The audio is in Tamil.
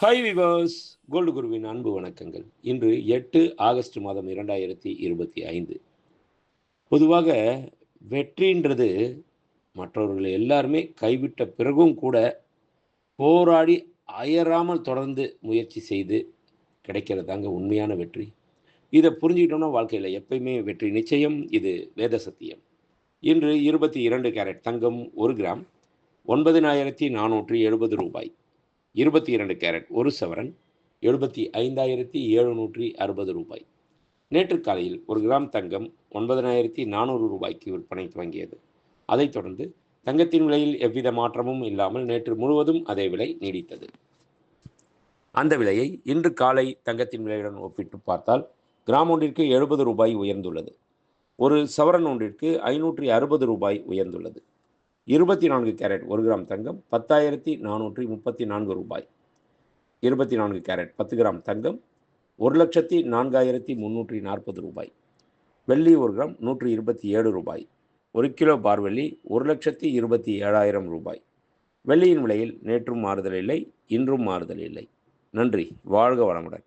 ஹாய் விவர்ஸ் கோல்டு குருவின் அன்பு வணக்கங்கள். இன்று எட்டு ஆகஸ்ட் மாதம் இரண்டாயிரத்தி இருபத்தி ஐந்து. பொதுவாக வெற்றின்றது மற்றவர்கள் எல்லாருமே கைவிட்ட பிறகும் கூட போராடி அயராமல் தொடர்ந்து முயற்சி செய்து கிடைக்கிறதாங்க உண்மையான வெற்றி. இதை புரிஞ்சுக்கிட்டோம்னா வாழ்க்கையில் எப்பயுமே வெற்றி நிச்சயம் இது வேத சத்தியம் இன்று இருபத்தி இரண்டு கேரட் தங்கம் ஒரு கிராம் ஒன்பதினாயிரத்தி நானூற்றி எழுபது ரூபாய். இருபத்தி இரண்டு கேரட் ஒரு சவரன் எழுபத்தி ஐந்தாயிரத்தி எழுநூற்றி அறுபது ரூபாய். நேற்று காலையில் ஒரு கிராம் தங்கம் ஒன்பதனாயிரத்தி நானூறு ரூபாய்க்கு விற்பனை துவங்கியது அதைத் தொடர்ந்து தங்கத்தின் விலையில் எவ்வித மாற்றமும் இல்லாமல் நேற்று முழுவதும் அதே விலை நீடித்தது. அந்த விலையை இன்று காலை தங்கத்தின் விலையுடன் ஒப்பிட்டு பார்த்தால் கிராம் ஒன்றிற்கு எழுபது ரூபாய் உயர்ந்துள்ளது. ஒரு சவரன் ஒன்றிற்கு ஐநூற்றி அறுபது ரூபாய் உயர்ந்துள்ளது. இருபத்தி நான்கு கேரட் ஒரு கிராம் தங்கம் பத்தாயிரத்தி நானூற்றி முப்பத்தி நான்கு ரூபாய். இருபத்தி நான்கு கேரட் பத்து கிராம் தங்கம் ஒரு லட்சத்தி நான்காயிரத்தி முந்நூற்றி நாற்பது ரூபாய். வெள்ளி ஒரு கிராம் நூற்றி இருபத்தி ஏழு ரூபாய். ஒரு கிலோ பார் வெள்ளி ஒரு லட்சத்தி இருபத்தி ஏழாயிரம் ரூபாய். வெள்ளியின் விலையில் நேற்றும் மாறுதல் இல்லை இன்றும் மாறுதல் இல்லை. நன்றி வாழ்க வளமுடன்.